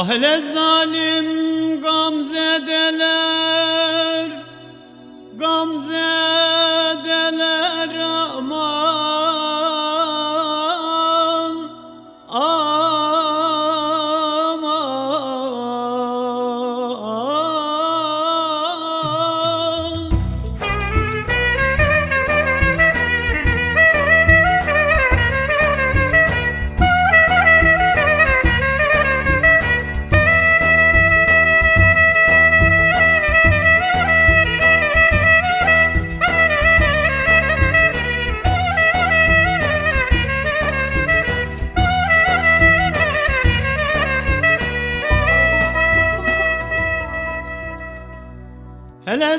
Ahle zalim gamzedeler Hele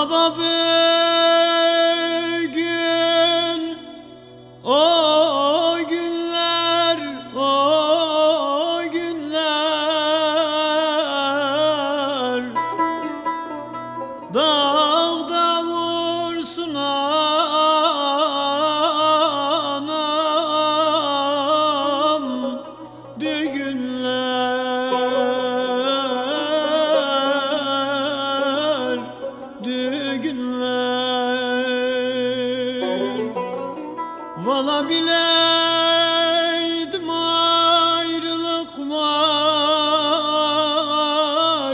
অভাবে alabileydim ayrılık var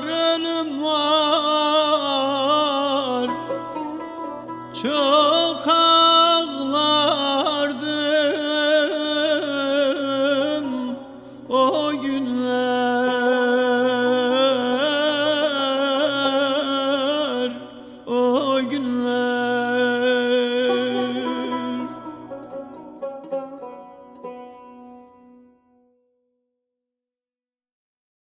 ölüm var. Çok ağlardım o günler.